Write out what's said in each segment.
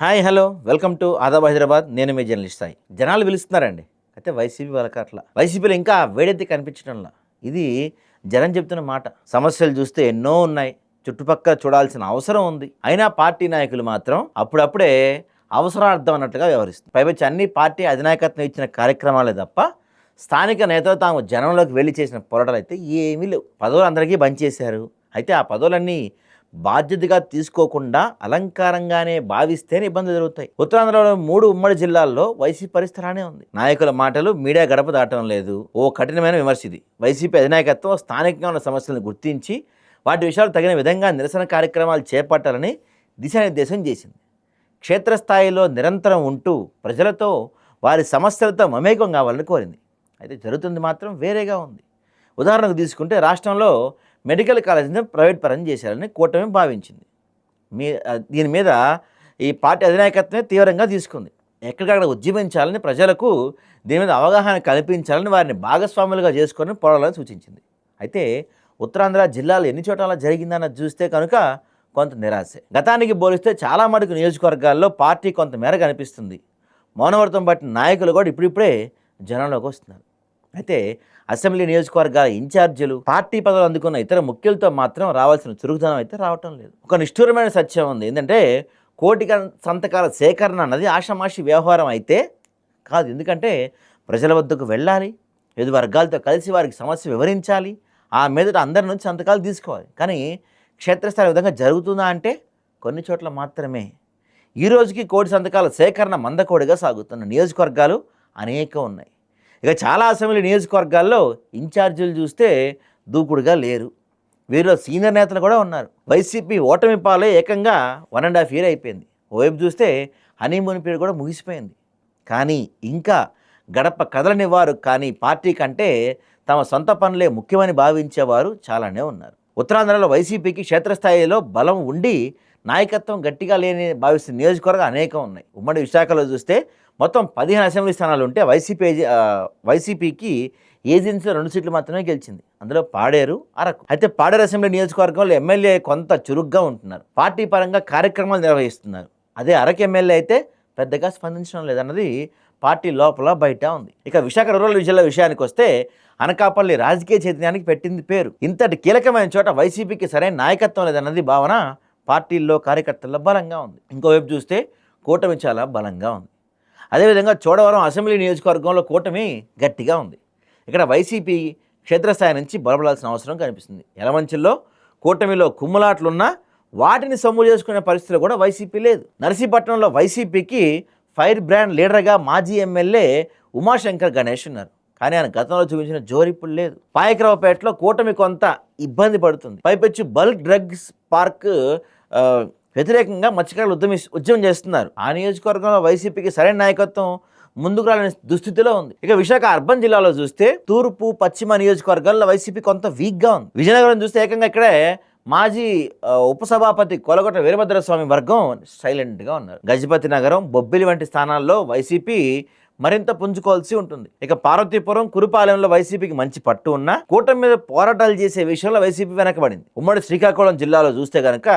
Hi hello. Welcome to Adab Hyderabad. నేను మీ journalist Sai. జనాలు పిలుస్తున్నారండి. అయితే వైసీపీ వాళ్ళకి అట్లా వైసీపీలో ఇంకా వేడెత్తి కనిపించడంలా. ఇది జనం చెప్తున్న మాట. సమస్యలు చూస్తే ఎన్నో ఉన్నాయి. చుట్టుపక్కల చూడాల్సిన అవసరం ఉంది. అయినా పార్టీ నాయకులు మాత్రం అప్పుడప్పుడే అవసరార్థం అన్నట్టుగా వ్యవహరిస్తుంది పైపచ్చి అన్ని పార్టీ అధినాయకత్వం ఇచ్చిన కార్యక్రమాలే తప్ప స్థానిక నేతలు తాము జనంలోకి వెళ్ళి చేసిన పోరాటాలు అయితే ఏమీ లేవు. పదవులు అందరికీ బంద్ చేశారు. అయితే ఆ పదవులన్నీ బాధ్యతగా తీసుకోకుండా అలంకారంగానే భావిస్తేనే ఇబ్బందులు జరుగుతాయి. ఉత్తరాంధ్రలో మూడు ఉమ్మడి జిల్లాల్లో వైసీపీ పరిస్థితి ఉంది. నాయకుల మాటలు మీడియా గడప దాటం లేదు. ఓ కఠినమైన విమర్శ ఇది. వైసీపీ అధినాయకత్వం స్థానికంగా ఉన్న సమస్యలను గుర్తించి వాటి విషయాలు తగిన విధంగా నిరసన కార్యక్రమాలు చేపట్టాలని దిశానిర్దేశం చేసింది. క్షేత్రస్థాయిలో నిరంతరం ఉంటూ ప్రజలతో వారి సమస్యలతో మమేకం కావాలని కోరింది. అయితే జరుగుతుంది మాత్రం వేరేగా ఉంది. ఉదాహరణకు తీసుకుంటే రాష్ట్రంలో మెడికల్ కాలేజీని ప్రైవేట్ పరం చేశారని కూటమి భావించింది. మీ దీని మీద ఈ పార్టీ అధినాయకత్వమే తీవ్రంగా తీసుకుంది. ఎక్కడికక్కడ ఉద్యమించాలని ప్రజలకు దీని మీద అవగాహన కల్పించాలని వారిని భాగస్వాములుగా చేసుకొని పోరాడాలని సూచించింది. అయితే ఉత్తరాంధ్ర జిల్లాలో ఎన్ని చోట్ల అలా చూస్తే కనుక కొంత నిరాశే. గతానికి పోలిస్తే చాలా మటుకు నియోజకవర్గాల్లో పార్టీ కొంత మేర కనిపిస్తుంది మౌనవర్తం పట్టిన నాయకులు కూడా ఇప్పుడిప్పుడే జనంలోకి వస్తున్నారు. అయితే అసెంబ్లీ నియోజకవర్గాల ఇన్ఛార్జీలు పార్టీ పదవులు అందుకున్న ఇతర ముఖ్యులతో మాత్రం రావాల్సిన చురుకుదనం అయితే రావటం లేదు. ఒక నిష్ఠూరమైన సత్యం ఉంది. ఏంటంటే కోటి సంతకాల సేకరణ అన్నది ఆషమాషి వ్యవహారం అయితే కాదు. ఎందుకంటే ప్రజల వద్దకు వెళ్ళాలి వివిధ వర్గాలతో కలిసి వారికి సమస్య వివరించాలి ఆ మీదట అందరి నుంచి సంతకాలు తీసుకోవాలి. కానీ క్షేత్రస్థాయి విధంగా జరుగుతుందా అంటే కొన్ని చోట్ల మాత్రమే. ఈ రోజుకి కోటి సంతకాల సేకరణ మందకోడిగా సాగుతున్న నియోజకవర్గాలు అనేక ఉన్నాయి. ఇక చాలా అసెంబ్లీ నియోజకవర్గాల్లో ఇన్ఛార్జీలు చూస్తే దూకుడుగా లేరు. వీరిలో సీనియర్ నేతలు కూడా ఉన్నారు. వైసీపీ ఓటమి పాలే ఏకంగా వన్ అండ్ హాఫ్ ఇయర్ అయిపోయింది. ఓవైపు చూస్తే హనీమూన్ పీరియడ్ కూడా ముగిసిపోయింది. కానీ ఇంకా గడప కదలనివారు కానీ పార్టీ కంటే తమ సొంత పనులే ముఖ్యమని భావించేవారు చాలానే ఉన్నారు. ఉత్తరాంధ్రలో వైసీపీకి క్షేత్రస్థాయిలో బలం ఉండి నాయకత్వం గట్టిగా లేని భావిస్తున్న నియోజకవర్గం అనేకం ఉన్నాయి. ఉమ్మడి విశాఖలో చూస్తే మొత్తం పదిహేను అసెంబ్లీ స్థానాలు ఉంటే వైసీపీ వైసీపీకి ఏజెన్సీలో రెండు సీట్లు మాత్రమే గెలిచింది. అందులో పాడేరు అరకు. అయితే పాడేరు అసెంబ్లీ నియోజకవర్గంలో ఎమ్మెల్యే కొంత చురుగ్గా ఉంటున్నారు. పార్టీ పరంగా కార్యక్రమాలు నిర్వహిస్తున్నారు. అదే అరకు ఎమ్మెల్యే అయితే పెద్దగా స్పందించడం లేదన్నది పార్టీ లోపల బయట ఉంది. ఇక విశాఖ రూరల్ విజయాల విషయానికి వస్తే అనకాపల్లి రాజకీయ చైతన్యానికి పెట్టింది పేరు. ఇంతటి కీలకమైన చోట వైసీపీకి సరైన నాయకత్వం లేదన్నది భావన పార్టీల్లో కార్యకర్తల్లో బలంగా ఉంది. ఇంకోవైపు చూస్తే కూటమి చాలా బలంగా ఉంది. అదేవిధంగా చోడవరం అసెంబ్లీ నియోజకవర్గంలో కూటమి గట్టిగా ఉంది. ఇక్కడ వైసీపీ క్షేత్రస్థాయి నుంచి బలపడాల్సిన అవసరం కనిపిస్తుంది. ఎలమంచిలో కూటమిలో కుమ్ములాట్లున్నా వాటిని సొమ్ము చేసుకునే పరిస్థితిలో కూడా వైసీపీ లేదు. నర్సీపట్నంలో వైసీపీకి ఫైర్ బ్రాండ్ లీడర్గా మాజీ ఎమ్మెల్యే ఉమాశంకర్ గణేష్ ఉన్నారు. కానీ ఆయన గతంలో చూపించిన జోరు లేదు. పాయకరావుపేటలో కూటమి కొంత ఇబ్బంది పడుతుంది. పైపెచ్చు బల్క్ డ్రగ్స్ పార్క్ వ్యతిరేకంగా మత్స్యకారులు ఉద్యమి ఉద్యమం చేస్తున్నారు. ఆ నియోజకవర్గంలో వైసీపీకి సరైన నాయకత్వం ముందుకు రాలని దుస్థితిలో ఉంది. ఇక విశాఖ అర్బన్ జిల్లాలో చూస్తే తూర్పు పశ్చిమ నియోజకవర్గాల్లో వైసీపీ కొంత వీక్గా ఉంది. విజయనగరం చూస్తే ఏకంగా ఇక్కడే మాజీ ఉపసభాపతి కొలగొట్ట వీరభద్రస్వామి వర్గం సైలెంట్గా ఉన్నారు. గజపతి నగరం బొబ్బిలి వంటి స్థానాల్లో వైసీపీ మరింత పుంజుకోవాల్సి ఉంటుంది. ఇక పార్వతీపురం కురుపాలెంలో వైసీపీకి మంచి పట్టు ఉన్నా కూటమి మీద పోరాటాలు చేసే విషయంలో వైసీపీ వెనకబడింది. ఉమ్మడి శ్రీకాకుళం జిల్లాలో చూస్తే కనుక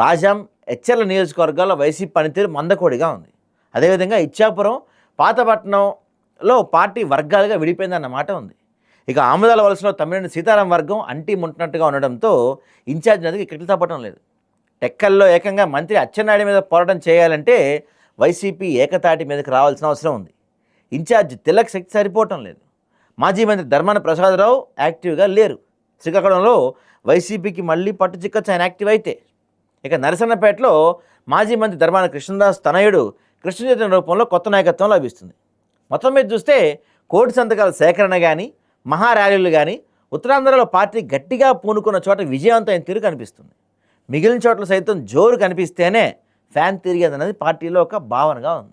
రాజాం హెచ్చర్ల నియోజకవర్గాల్లో వైసీపీ పనితీరు మందకోడిగా ఉంది. అదేవిధంగా ఇచ్చాపురం పాతపట్నంలో పార్టీ వర్గాలుగా విడిపోయిందన్న మాట ఉంది. ఇక ఆముదాల వలసలో తమిళని సీతారాం వర్గం అంటి ముంటున్నట్టుగా ఉండడంతో ఇన్ఛార్జ్ నదికి ఇక్కడికి తప్పటం లేదు. టెక్కల్లో ఏకంగా మంత్రి అచ్చెన్నాయుడు మీద పోరాటం చేయాలంటే వైసీపీ ఏకతాటి మీదకి రావాల్సిన అవసరం ఉంది. ఇన్ఛార్జ్ తిలక్ శక్తి సరిపోవటం లేదు. మాజీ మంత్రి ధర్మాన ప్రసాదరావు యాక్టివ్గా లేరు. శ్రీకాకుళంలో వైసీపీకి మళ్ళీ పట్టు చిక్కచ్చు ఆయన యాక్టివ్ అయితే. ఇక నరసన్నపేటలో మాజీ మంత్రి ధర్మాన కృష్ణదాస్ తనయుడు కృష్ణచైతన్య రూపంలో కొత్త నాయకత్వం లభిస్తుంది. మొత్తం మీద చూస్తే కోటి సంతకాల సేకరణ కానీ మహా ర్యాలీలు కానీ ఉత్తరాంధ్రలో పార్టీ గట్టిగా పూనుకున్న చోట విజయవంతమైన తీరు కనిపిస్తుంది. మిగిలిన చోట్ల సైతం జోరు కనిపిస్తేనే ఫ్యాన్ తిరిగేదన్నది పార్టీలో ఒక భావనగా ఉంది.